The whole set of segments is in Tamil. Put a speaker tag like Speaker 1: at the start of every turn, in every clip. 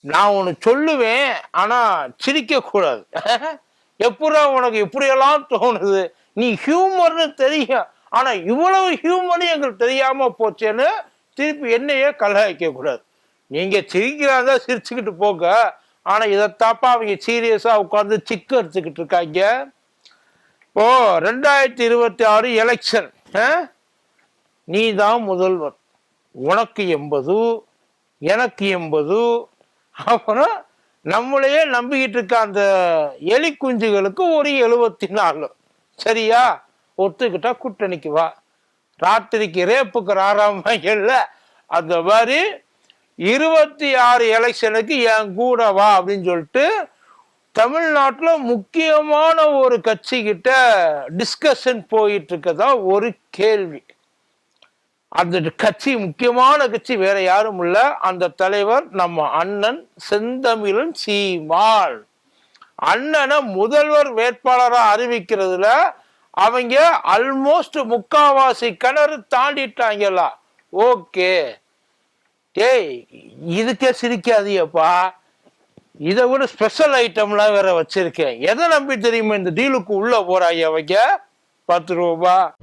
Speaker 1: நான் ஒன்று சொல்லுவேன் ஆனா சிரிக்க கூடாது. எப்படா உனக்கு இப்படியெல்லாம் தோணுது? நீ ஹியூமர்னு தெரியும். ஆனா இவ்வளவு ஹியூமர் எங்களுக்கு தெரியாம போச்சேன்னு திருப்பி என்னையே கலாய்க்க கூடாது. நீங்க சிரிக்கிறாங்க சிரிச்சுக்கிட்டு போங்க. ஆனா இதைத்தாப்பா அவங்க சீரியஸா உட்காந்து சிக்கு எடுத்துக்கிட்டு இருக்காங்க. ஓ ரெண்டாயிரத்தி இருபத்தி ஆறு எலெக்ஷன் நீ தான் முதல்வர். உனக்கு எண்பது எனக்கு எண்பது அப்புறம் நம்மளையே நம்பிக்கிட்டு இருக்க அந்த எலி குஞ்சுகளுக்கு ஒரு எழுபத்தி நாலு. சரியா? ஒத்துக்கிட்டா கூட்டணிக்கு வா. ராத்திரிக்கு ரேப்புக்கு ஆறாம் இல்லை. அந்த மாதிரி இருபத்தி ஆறு எலெக்ஷனுக்கு என் கூட வா அப்படின்னு சொல்லிட்டு தமிழ்நாட்டில் முக்கியமான ஒரு கட்சிக்கிட்ட டிஸ்கஷன் போயிட்டு இருக்கதா ஒரு கேள்வி. அந்த கட்சி முக்கியமான கட்சி வேற யாரும் இல்ல. அந்த தலைவர் நம்ம அண்ணன் செந்தமிழன் சீமாள். அண்ணனை முதல்வர் வேட்பாளரா அறிவிக்கிறதுல அவங்க ஆல்மோஸ்ட் முக்காவாசி கிணறு தாண்டிட்டாங்களா ஓகே ஏய் இதுக்கே சிரிக்காதியப்பா இதை விட ஸ்பெஷல் ஐட்டம்லாம் வேற வச்சிருக்கேன். எதை நம்பி தெரியுமா இந்த டீலுக்கு உள்ள போறாங்க அவங்க? பத்து ரூபா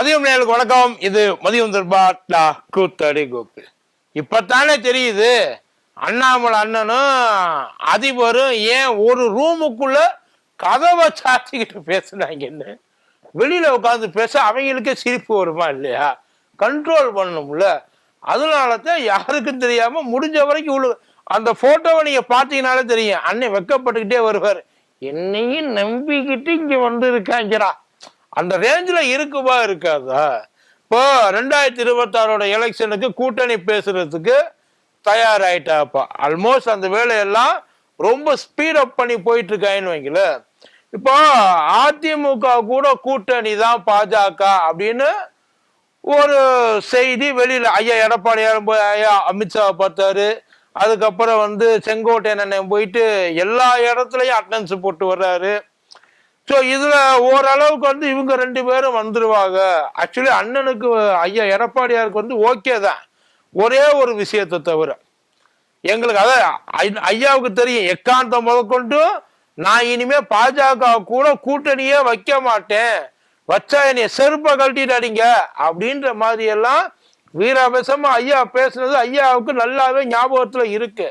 Speaker 1: மதியம் நேருக்கு வணக்கம். இது மதியம் தர்பாட்லா கூத்தடி கோப்பு இப்பத்தானே தெரியுது அண்ணாமலை அண்ணனும் அதிபரும் ஏன் ஒரு ரூமுக்குள்ள கதவை சாத்திக்கிட்டு பேசுனாங்கன்னு வெளியில உட்காந்து பேச அவங்களுக்கே சிரிப்பு வருமா இல்லையா? கண்ட்ரோல் பண்ணணும்ல. அதனால தான் யாருக்கும் தெரியாம முடிஞ்ச வரைக்கும் உள்ள அந்த போட்டோவை நீங்க பார்த்தீங்கனாலே தெரியும். அண்ணன் வெக்கப்பட்டுக்கிட்டே வருவார். என்னையும் நம்பிக்கிட்டு இங்க வந்து இருக்காங்கிறா அந்த ரேஞ்சில் இருக்குமா இருக்காதா? இப்போ ரெண்டாயிரத்தி இருபத்தாறோட எலெக்ஷனுக்கு கூட்டணி பேசுறதுக்கு தயாராயிட்டாப்பா. ஆல்மோஸ்ட் அந்த வேலையெல்லாம் ரொம்ப ஸ்பீடப் பண்ணி போயிட்டு இருக்காங்கன்னு வைங்கள இப்போ அதிமுக கூட கூட்டணி தான் பாஜக அப்படின்னு ஒரு செய்தி வெளியில் ஐயா எடப்பாடியார் போய் ஐயா அமித்ஷாவை பார்த்தாரு. அதுக்கப்புறம் வந்து செங்கோட்டையன் அண்ணன் போயிட்டு எல்லா இடத்துலையும் அட்டன்ஸ் போட்டு வர்றாரு. ஸோ இதில் ஓரளவுக்கு வந்து இவங்க ரெண்டு பேரும் வந்துருவாங்க. ஆக்சுவலி அண்ணனுக்கு ஐயா எடப்பாடியாருக்கு வந்து ஓகே தான். ஒரே ஒரு விஷயத்தை தவிர. எங்களுக்கு அதான் ஐயாவுக்கு தெரியும் எக்காந்தம் முதற்கொண்டு நான் இனிமே பாஜக கூட கூட்டணியே வைக்க மாட்டேன். வச்சா என்னைய செருப்பை கழட்டிட்டு அடிங்க அப்படின்ற மாதிரி எல்லாம் வீராபேசமா ஐயா பேசுனது ஐயாவுக்கு நல்லாவே ஞாபகத்துல இருக்கு.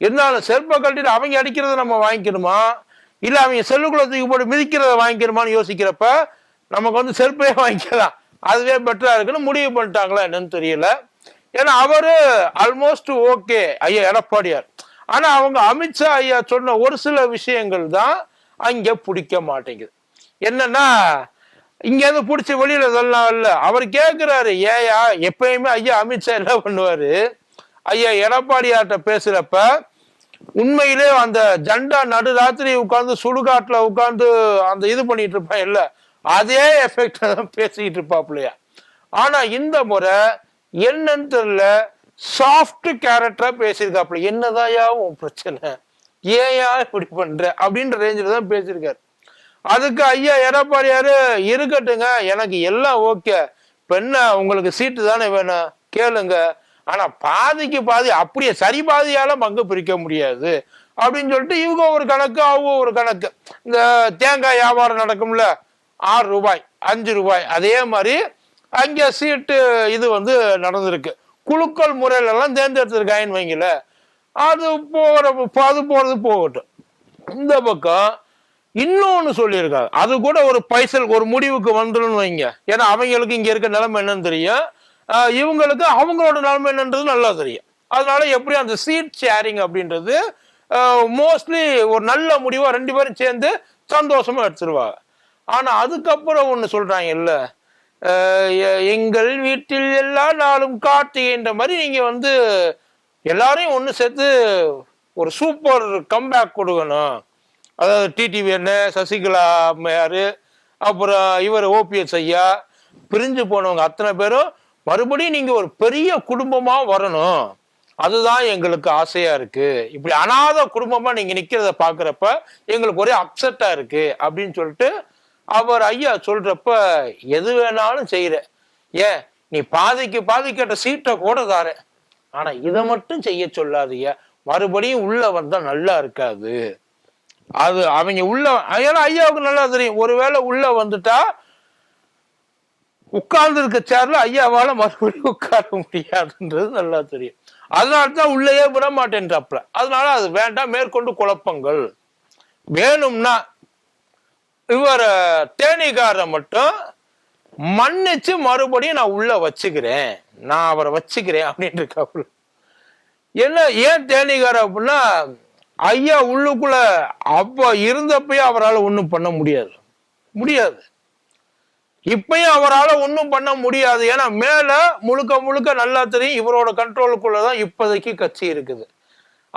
Speaker 1: இருந்தாலும் செருப்பை கழட்டிட்டு அவங்க அடிக்கிறத நம்ம வாங்கிக்கணுமா? இல்ல அவங்க செல்லுக்குள்ள தூக்கி போட்டு மிதிக்கிறத வாங்கிக்கணுமான்னு யோசிக்கிறப்ப நமக்கு வந்து செருப்பே வாங்கிக்கலாம். அதுவே பெட்டரா இருக்குன்னு முடிவு பண்ணிட்டாங்களா என்னன்னு தெரியல. ஏன்னா அவரு ஆல்மோஸ்ட் ஓகே ஐயா எடப்பாடியார். ஆனா அவங்க அமித்ஷா ஐயா சொன்ன ஒரு சில விஷயங்கள் தான் அங்க பிடிக்க மாட்டேங்குது. என்னன்னா இங்க இருந்து பிடிச்சி வெளியில இதெல்லாம் இல்லை. அவர் கேட்குறாரு ஏயா எப்பயுமே ஐயா அமித்ஷா என்ன பண்ணுவாரு? ஐயா எடப்பாடியார்கிட்ட பேசுறப்ப உண்மையிலே அந்த ஜெண்டா நடுராத்திரி உட்கார்ந்து சுடுகாட்டுல உட்கார்ந்து அந்த இது பண்ணிட்டு இருப்பான் இல்ல. அதே எஃபெக்ட் தான் பேசிக்கிட்டு இருப்பாப்லையா ஆனா இந்த முறை என்னன்னு தெரியல சாஃப்ட் கேரக்டரா பேசியிருக்காப்ல என்னதாயா உன் பிரச்சனை? ஏயா இப்படி பண்ற? அப்படின்ற ரேஞ்சில் தான் பேசியிருக்காரு. அதுக்கு ஐயா எடப்பாடியாரு இருக்கட்டுங்க. எனக்கு எல்லாம் ஓகே பெண்ண என்ன உங்களுக்கு சீட்டு தானே வேணும். கேளுங்க. ஆனா பாதிக்கு பாதி அப்படியே சரி பாதியால பங்கு பிரிக்க முடியாது. அப்படின்னு சொல்லிட்டு இவங்க ஒரு கணக்கு அவங்க ஒரு கணக்கு. இந்த தேங்காய் வியாபாரம் நடக்கும்ல ஆறு ரூபாய் அஞ்சு ரூபாய் அதே மாதிரி அங்க சீட்டு இது வந்து நடந்திருக்கு. குலுக்கல் முறையில எல்லாம் வைங்கள அது போற அது போறது போகட்டும். இந்த பக்கம் இன்னொன்னு சொல்லியிருக்காங்க. அது கூட ஒரு பைசல் ஒரு முடிவுக்கு வந்துடும் வைங்க. ஏன்னா அவங்களுக்கு இங்க இருக்க நிலைமை என்னன்னு தெரியும். இவங்களுக்கு அவங்களோட நிலைமை என்னன்றது நல்லா தெரியும். அதனால எப்படி அந்த சீட் ஷேரிங் அப்படின்றது மோஸ்ட்லி ஒரு நல்ல முடிவாக ரெண்டு பேரும் சேர்ந்து சந்தோஷமா எடுத்துருவாங்க. ஆனால் அதுக்கப்புறம் ஒன்று சொல்றாங்க இல்லை எ- எங்கள் வீட்டில் எல்லா நாளும் கார்த்திகைன்ற மாதிரி நீங்க வந்து எல்லாரையும் ஒன்று சேர்த்து ஒரு சூப்பர் கம்பேக் கொடுக்கணும். அதாவது டிடிவி என்ன சசிகலா அம்மையார் அப்புறம் இவர் ஓபிஎஸ் ஐயா பிரிஞ்சு போனவங்க அத்தனை பேரும் மறுபடியும் நீங்க ஒரு பெரிய குடும்பமா வரணும். அதுதான் எங்களுக்கு ஆசையா இருக்கு. இப்படி அனாதை குடும்பமா நீங்க நிக்கிறத பாக்குறப்ப எங்களுக்கு ஒரே அப்செட்டா இருக்கு அப்படின்னு சொல்லிட்டு அவர் ஐயா சொல்றப்ப எது வேணாலும் செய்யற. ஏன்? நீ பாதிக்கு பாதி கேட்ட சீட்டை கூட தாரேன் ஆனா இதை மட்டும் செய்ய சொல்லாதீங்க. மறுபடியும் உள்ள வந்தா நல்லா இருக்காது. அது அவங்க உள்ள ஏன்னா ஐயாவுக்கு நல்லா தெரியும். ஒருவேளை உள்ள வந்துட்டா உட்கார்ந்து இருக்க சேர்ல ஐயாவால மறுபடியும் உட்கார முடியாதுன்றது நல்லா தெரியும். அதனால தான் உள்ளேயே விட மாட்டேன்றாப்ல அதனால அது வேண்டாம் மேற்கொண்டு குழப்பங்கள். வேணும்னா இவர தேனிகாரை மட்டும் மன்னிச்சு மறுபடியும் நான் உள்ள வச்சுக்கிறேன். நான் அவரை வச்சுக்கிறேன் அப்படின்னு இருக்காப்புல என்ன ஏன் தேனிகார் அப்படின்னா ஐயா உள்ளுக்குள்ள அப்ப இருந்தப்பயே அவரால் ஒன்றும் பண்ண முடியாது. முடியாது. இப்பயும் அவரால் ஒன்றும் பண்ண முடியாது. ஏன்னா மேலே முழுக்க முழுக்க நல்லா தெரியும் இவரோட கண்ட்ரோலுக்குள்ளதான் இப்போதைக்கு கட்சி இருக்குது.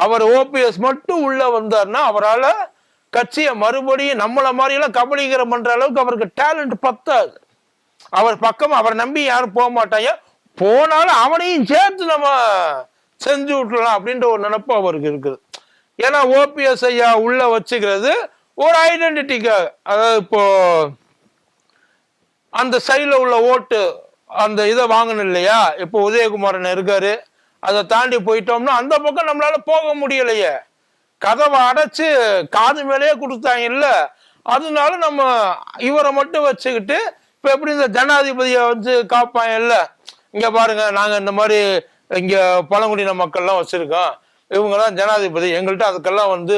Speaker 1: அவர் ஓபிஎஸ் மட்டும் உள்ளே வந்தார்னா அவரால் கட்சியை மறுபடியும் நம்மளை மாதிரியெல்லாம் கபலீகரம் அளவுக்கு அவருக்கு டேலண்ட் பத்தாது. அவர் பக்கம் அவரை நம்பி யாரும் போக மாட்டாங்க. போனாலும் அவனையும் சேர்த்து நம்ம செஞ்சு விட்டுலாம் அப்படின்ற ஒரு நினப்பு அவருக்கு இருக்குது. ஏன்னா ஓபிஎஸ் ஐயா உள்ளே வச்சுக்கிறது ஒரு ஐடென்டிட்டிக்காக அதாவது இப்போது அந்த சைடில் உள்ள ஓட்டு அந்த இதை வாங்கணும் இல்லையா? இப்போ உதயகுமாரன் இருக்காரு. அதை தாண்டி போயிட்டோம்னா அந்த பக்கம் நம்மளால போக முடியலையே. கதவை அடைச்சு காது மேலேயே கொடுத்தாங்க அதனால நம்ம இவரை மட்டும் வச்சுக்கிட்டு இப்போ எப்படி இந்த ஜனாதிபதியை வந்து காப்பாங்க இங்கே பாருங்க நாங்கள் இந்த மாதிரி இங்கே பழங்குடியின மக்கள்லாம் வச்சுருக்கோம். இவங்கெல்லாம் ஜனாதிபதி. எங்கள்கிட்ட அதுக்கெல்லாம் வந்து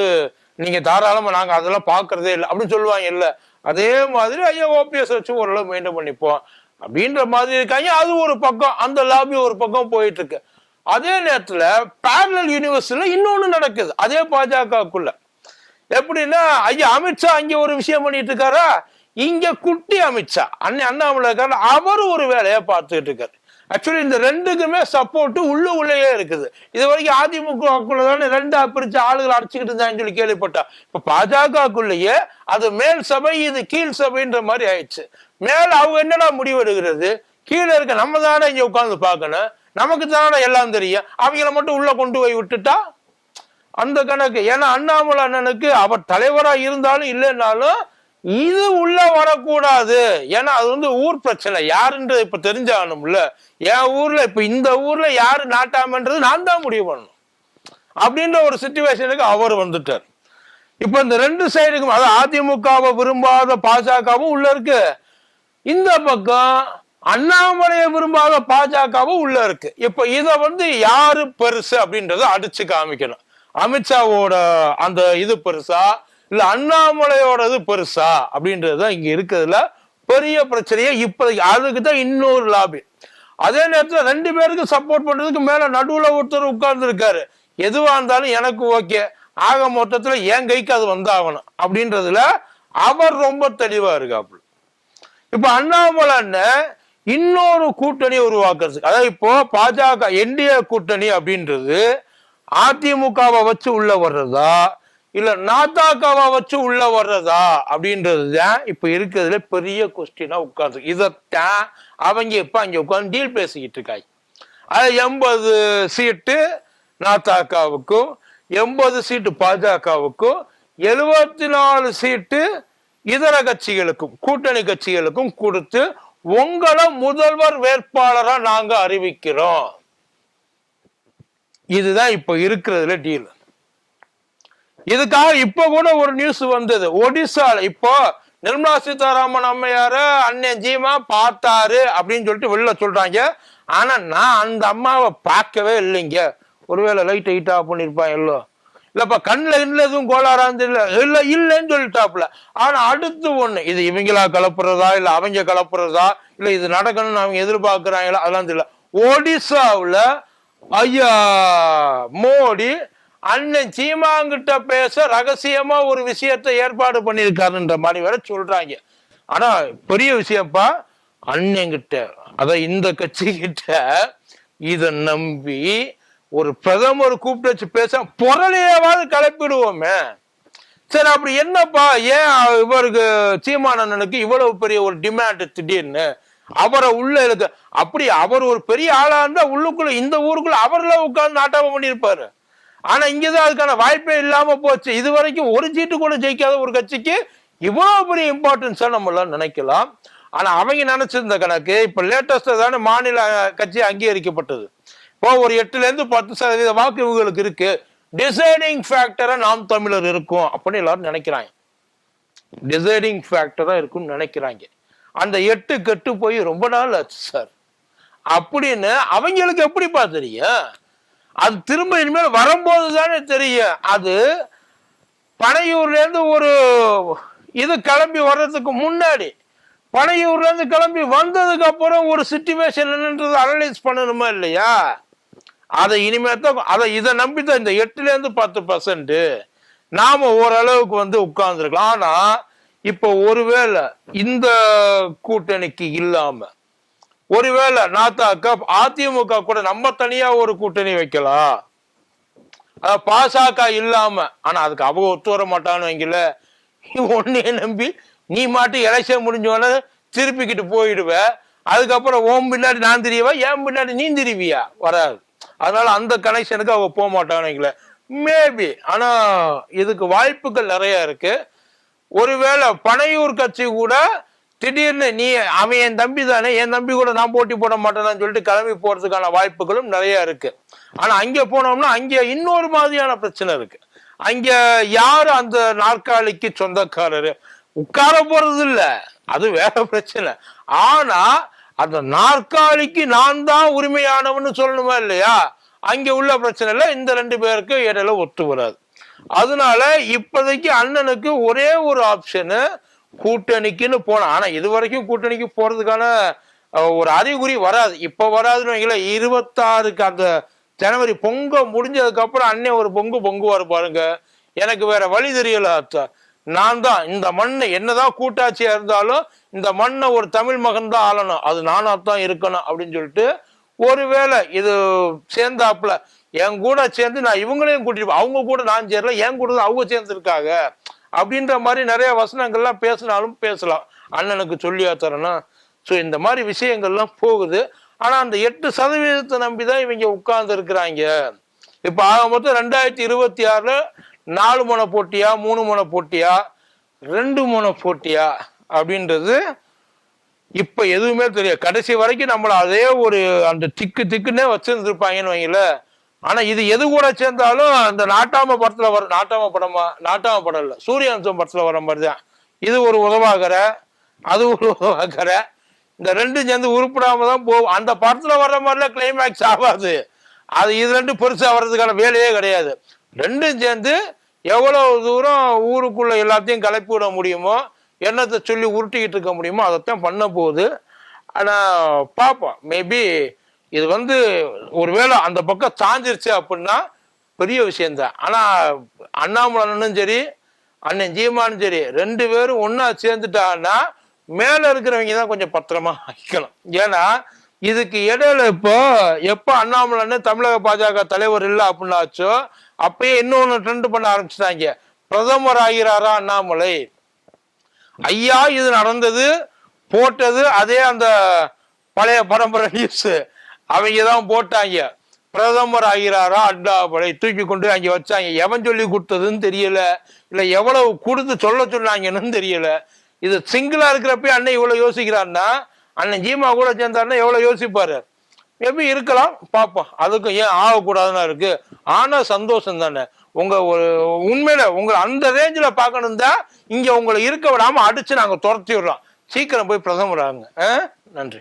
Speaker 1: நீங்க தாராளமா நாங்க அதெல்லாம் பாக்குறதே இல்லை. அப்படின்னு சொல்லுவாங்க இல்ல. அதே மாதிரி ஐயா ஓபிஎஸ் வச்சு ஓரளவு மெயின்டைன் பண்ணிப்போம். அப்படின்ற மாதிரி இருக்காங்க. அது ஒரு பக்கம். அந்த லாபி ஒரு பக்கம் போயிட்டு இருக்கு அதே நேரத்துல பேரலல் யூனிவர்சிட்டியில இன்னொன்னு நடக்குது. அதே பாஜகக்குள்ள எப்படின்னா ஐயா அமித்ஷா அங்க ஒரு விஷயம் பண்ணிட்டு இருக்காரா? இங்க குட்டி அமித்ஷா அண்ணன் அண்ணாமலை இருக்காரு. அவர் ஒரு வேலையை பார்த்துட்டு இருக்காரு. ஆக்சுவலி இந்த ரெண்டுக்குமே சப்போர்ட்டு உள்ளு உள்ளேயே இருக்குது. இது வரைக்கும் அதிமுகக்குள்ள தானே ரெண்டா பிரிச்சு ஆளுகள் அடிச்சுக்கிட்டு இருந்தாங்கன்னு சொல்லி கேள்விப்பட்டா இப்ப பாஜகக்குள்ளேயே அது மேல் சபை இது கீழ் சபைன்ற மாதிரி ஆயிடுச்சு. மேல அவங்க என்னடா முடிவு எடுக்கிறது கீழே இருக்க நம்ம தானே இங்க உட்கார்ந்து பார்க்கணும். நமக்கு தானே எல்லாம் தெரியும். அவங்கள மட்டும் உள்ள கொண்டு போய் விட்டுட்டா? அந்த கணக்கு. ஏன்னா அண்ணாமலை அண்ணனுக்கு அவர் தலைவரா இருந்தாலும் இல்லைன்னாலும் இது உள்ள வரக்கூடாது. ஏன்னா அது வந்து ஊர் பிரச்சனை. யாருன்றது இப்ப தெரிஞ்சாகணும்ல என் ஊர்ல இப்ப இந்த ஊர்ல யாரு நாட்டாமன்றது நான் தான் முடிவு பண்ணணும். அப்படின்ற ஒரு சுச்சுவேஷனுக்கு அவர் வந்துட்டார். இப்ப இந்த ரெண்டு சைடுக்கும் அதாவது அதிமுகவை விரும்பாத பாஜகவும் உள்ள இருக்கு. இந்த பக்கம் அண்ணாமலையை விரும்பாத பாஜகவும் உள்ள இருக்கு. இப்ப இத வந்து யாரு பெருசு அப்படின்றத அடிச்சு காமிக்கணும். அமித்ஷாவோட அந்த இது பெருசா இல்ல அண்ணாமலையோடது பெருசா அப்படின்றதுதான் இங்க இருக்கிறதுல பெரிய பிரச்சனையே இப்போதைக்கு. அதுக்கு தான் இன்னொரு லாபி அதே நேரத்துல ரெண்டு பேருக்கு சப்போர்ட் பண்றதுக்கு மேல நடுவுல ஒருத்தர் உட்கார்ந்து இருக்காரு எதுவா இருந்தாலும் எனக்கு ஓகே. ஆக மொத்தத்துல என் கைக்கு அது வந்தாகணும். அப்படின்றதுல அவர் ரொம்ப தெளிவா இருக்காப்புல. இப்ப அண்ணாமலைன்னு இன்னொரு கூட்டணி உருவாக்குறதுக்கு அதாவது இப்போ பாஜக என்டிஏ கூட்டணி அப்படின்றது அதிமுகவை வச்சு உள்ள வர்றதா இல்ல நாத்தாக்காவை வச்சு உள்ள வர்றதா? அப்படின்றது தான் இப்ப இருக்கிறதுல பெரிய கொஸ்டினா உட்கார்ந்து. இதைத்தான் அவங்க இப்ப அங்க உட்காந்து டீல் பேசிக்கிட்டு இருக்காய்? அது எண்பது சீட்டு நாத்தாக்காவுக்கும் எண்பது சீட்டு பாஜகவுக்கும் எழுபத்தி நாலு சீட்டு இதர கட்சிகளுக்கும் கூட்டணி கட்சிகளுக்கும் கொடுத்து உங்களை முதல்வர் வேட்பாளரா நாங்க அறிவிக்கிறோம். இதுதான் இப்ப இருக்கிறதுல டீல் இதுக்காக இப்ப கூட ஒரு நியூஸ் வந்தது. ஒடிசால இப்போ நிர்மலா சீதாராமன் அம்மையார அண்ணன் ஜீமா பார்த்தாரு அப்படின்னு சொல்லிட்டு வெளில சொல்றாங்க. ஆனா நான் அந்த அம்மாவை பார்க்கவே இல்லைங்க. ஒருவேளை லைட் ஹைட் ஆஃப் பண்ணிருப்பான் எல்லோ. இல்லப்பா கண்ணில் இல்லை எதுவும் கோளாறா இருந்து இல்லை இல்லை இல்லைன்னு சொல்லிட்டாப்புல. ஆனா அடுத்து ஒண்ணு இது இவங்களா கலப்புறதா? இல்லை அவங்க கலப்புறதா? இல்லை இது நடக்கணும்னு அவங்க எதிர்பார்க்கறாங்களா? அதெல்லாம் தெரியல. ஒடிசாவில் ஐயா மோடி அண்ணன் சீமாங்கிட்ட பேச ரகசியமா ஒரு விஷயத்தை ஏற்பாடு பண்ணியிருக்காருன்ற மாதிரி வேற சொல்றாங்க. ஆனா பெரிய விஷயம்ப்பா அண்ணங்கிட்ட அத இந்த கட்சி கிட்ட இத நம்பி ஒரு பிரதமர் கூப்பிட்டு வச்சு பேச பொருளையாவது கலப்பிடுவோமே சரி அப்படி என்னப்பா? ஏன் இவருக்கு சீமானண்ணனுக்கு இவ்வளவு பெரிய ஒரு டிமாண்ட் திடீர்னு? அவரை உள்ள இருக்கு அப்படி அவர் ஒரு பெரிய ஆளா இருந்தா உள்ளுக்குள்ள இந்த ஊருக்குள்ள அவர்ல உட்கார்ந்து நாட்டாம பண்ணியிருப்பாரு. ஆனா இங்கதான் அதுக்கான வாய்ப்பே இல்லாம போச்சு. இது வரைக்கும் ஒரு சீட்டு கூட ஜெயிக்காத ஒரு கட்சிக்கு இவ்வளவு பெரிய இம்பார்ட்டன்ஸா நம்ம எல்லாம் நினைக்கலாம். ஆனா அவங்க நினைச்சிருந்த கணக்கு இப்ப லேட்டஸ்டா தானே மாநில கட்சி அங்கீகரிக்கப்பட்டது. இப்போ ஒரு எட்டுல இருந்து பத்து சதவீத வாக்கு இவங்களுக்கு இருக்கு. டிசைடிங் ஃபேக்டரா நாம் தமிழர் இருக்கும் அப்படின்னு எல்லாரும் நினைக்கிறாங்க. டிசைடிங் ஃபேக்டரா இருக்கும்னு நினைக்கிறாங்க. அந்த எட்டு கெட்டு போய் ரொம்ப நாள் ஆச்சு சார். அப்படின்னு அவங்களுக்கு எப்படிப்பா தெரியும் அது திரும்ப இனிமேல் வரும்போது தானே தெரியும். அது பனையூர்லேருந்து ஒரு இது கிளம்பி வர்றதுக்கு முன்னாடி பனையூர்லேருந்து கிளம்பி வந்ததுக்கு அப்புறம் ஒரு சுச்சுவேஷன் என்னன்றது அனலைஸ் பண்ணணுமா இல்லையா? அதை இனிமேல் தான் அதை இதை நம்பி தான் இந்த எட்டுலேருந்து பத்து பர்சன்ட்டு நாம் ஓரளவுக்கு வந்து உட்கார்ந்துருக்கலாம். ஆனால் இப்போ ஒருவேளை இந்த கூட்டணிக்கு இல்லாமல் ஒருவேளை நாத்தாக்க அதிமுக கூட நம்ம தனியா ஒரு கூட்டணி வைக்கலாம் அஹ் பாசக இல்லாம. ஆனா அதுக்கு அவங்க ஒத்து வர மாட்டான்னு வைங்கல ஒன்னே நம்பி நீ மாட்டு எலெக்ஷன் முடிஞ்சோடனே திருப்பிக்கிட்டு போயிடுவ. அதுக்கப்புறம் ஓம் பின்னாடி நான் தெரியவா? ஏன் பின்னாடி நீ திரிவியா? வராது. அதனால அந்த கனெக்ஷனுக்கு அவங்க போக மாட்டான்னு மேபி ஆனா இதுக்கு வாய்ப்புகள் நிறைய இருக்கு. ஒருவேளை பனையூர் கட்சி கூட திடீர்னு நீ அவன் என் தம்பி தானே என் தம்பி கூட நான் போட்டி போட மாட்டேன்னு சொல்லிட்டு கிளம்பி போறதுக்கான வாய்ப்புகளும் நிறைய இருக்கு. ஆனா அங்க போனோம்னா அங்க இன்னொரு மாதிரியான பிரச்சனை இருக்கு. அங்க யாரு அந்த நாற்காலிக்கு சொந்தக்காரரு? உட்கார போறது இல்ல. அது வேற பிரச்சனை. ஆனா அந்த நாற்காலிக்கு நான் தான் உரிமையானவன்னு சொல்லணுமா இல்லையா? அங்க உள்ள பிரச்சனை இல்ல. இந்த ரெண்டு பேருக்கு இடையில ஒத்து வராது. அதனால இப்போதைக்கு அண்ணனுக்கு ஒரே ஒரு ஆப்ஷனு கூட்டணிக்குன்னு போனோம் ஆனா இது வரைக்கும் கூட்டணிக்கு போறதுக்கான ஒரு அறிகுறி வராது. இப்ப வராதுன்னு வைங்களேன் இருபத்தாறுக்கு அந்த ஜனவரி பொங்க முடிஞ்சதுக்கு அப்புறம் அண்ணன் ஒரு பொங்கு பொங்குவார் பாருங்க. எனக்கு வேற வழி தெரியல நான் தான் இந்த மண்ணை என்னதான் கூட்டாட்சியா இருந்தாலும் இந்த மண்ணை ஒரு தமிழ் மகன் தான் ஆளணும். அது நானா தான் இருக்கணும் அப்படின்னு சொல்லிட்டு ஒருவேளை இது சேர்ந்தாப்புல என் கூட சேர்ந்து நான் இவங்களையும் கூட்டிட்டு அவங்க கூட நான் சேரல என் கூட அவங்க சேர்ந்துருக்காங்க. அப்படின்ற மாதிரி நிறைய வசனங்கள்லாம் பேசினாலும் பேசலாம். அண்ணனுக்கு சொல்லியா தரணும் ஸோ இந்த மாதிரி விஷயங்கள்லாம் போகுது. ஆனால் அந்த எட்டு சதவீதத்தை நம்பி தான் இவங்க உட்கார்ந்து இருக்கிறாங்க. இப்போ ஆக மொத்தம் ரெண்டாயிரத்தி இருபத்தி ஆறில் நாலு முனை போட்டியா மூணு முனை போட்டியா ரெண்டு முனை போட்டியா அப்படின்றது இப்போ எதுவுமே தெரியாது. கடைசி வரைக்கும் நம்மளை அதே ஒரு அந்த திக்கு திக்குன்னே வச்சுருந்துருப்பாங்கன்னு வைங்களேன். ஆனா இது எது கூட சேர்ந்தாலும் அந்த நாட்டாம படத்துல வர நாட்டாம படமா நாட்டாம படம் இல்ல. சூரியவம்சம் படத்துல வர மாதிரி தான் இது ஒரு உதவாகிற அது ஒரு உதவாகிற. இந்த ரெண்டும் சேர்ந்து உருப்பிடாம தான் போகும் அந்த படத்துல வர்ற மாதிரிலாம் கிளைமேக்ஸ் ஆகாது. அது இது ரெண்டும் பெருசா வர்றதுக்கான வேலையே கிடையாது. ரெண்டும் சேர்ந்து எவ்வளவு தூரம் ஊருக்குள்ள எல்லாத்தையும் கலப்பி விட முடியுமோ என்னத்தை சொல்லி உருட்டிக்கிட்டு இருக்க முடியுமோ அதைத்தான் பண்ண போகுது. ஆனா பார்ப்போம் மேபி இது வந்து ஒருவேளை அந்த பக்கம் சாஞ்சிருச்சு அப்படின்னா பெரிய விஷயம்தான். ஆனால் அண்ணாமலனும் சரி அண்ணன் ஜீமானும் சரி ரெண்டு பேரும் ஒன்றா சேர்ந்துட்டாங்கன்னா மேலே இருக்கிறவங்க தான் கொஞ்சம் பத்திரமா வைக்கணும் ஏன்னா இதுக்கு இடையில இப்போ எப்போ அண்ணாமலன்னு தமிழக பாஜக தலைவர் இல்லை அப்படின்னாச்சோ அப்பயே இன்னொன்று ட்ரெண்ட் பண்ண ஆரம்பிச்சிட்டாங்க. பிரதமர் ஆகிறாரா அண்ணாமலை? ஐயா இது நடந்தது போட்டது அதே அந்த பழைய பரம்பரை நியூஸ் அவங்க தான் போட்டாங்க. பிரதமர் ஆகிறாரா? அண்ணாமலை தூக்கி கொண்டு அங்கே வச்சாங்க. எவன் சொல்லி கொடுத்ததுன்னு தெரியல. இல்லை எவ்வளவு கொடுத்து சொல்ல சொன்னாங்கன்னு தெரியல. இது சிங்கிளாக இருக்கிறப்ப அண்ணன் இவ்வளோ யோசிக்கிறான்னா அண்ணன் ஜீமா கூட சேர்ந்தாருன்னா எவ்வளோ யோசிப்பாரு? மேபி இருக்கலாம். பார்ப்போம். அதுக்கும் ஏன் ஆகக்கூடாதுன்னா இருக்கு. ஆனால் சந்தோஷம் தானே. உங்க ஒரு உண்மையில உங்களை அந்த ரேஞ்சில் பார்க்கணும் தான் இங்கே உங்களை இருக்க விடாமல் அடிச்சு நாங்கள் துரத்தி விடுறோம் சீக்கிரம் போய் பிரதமர் ஆகுங்க. ஆ? நன்றி.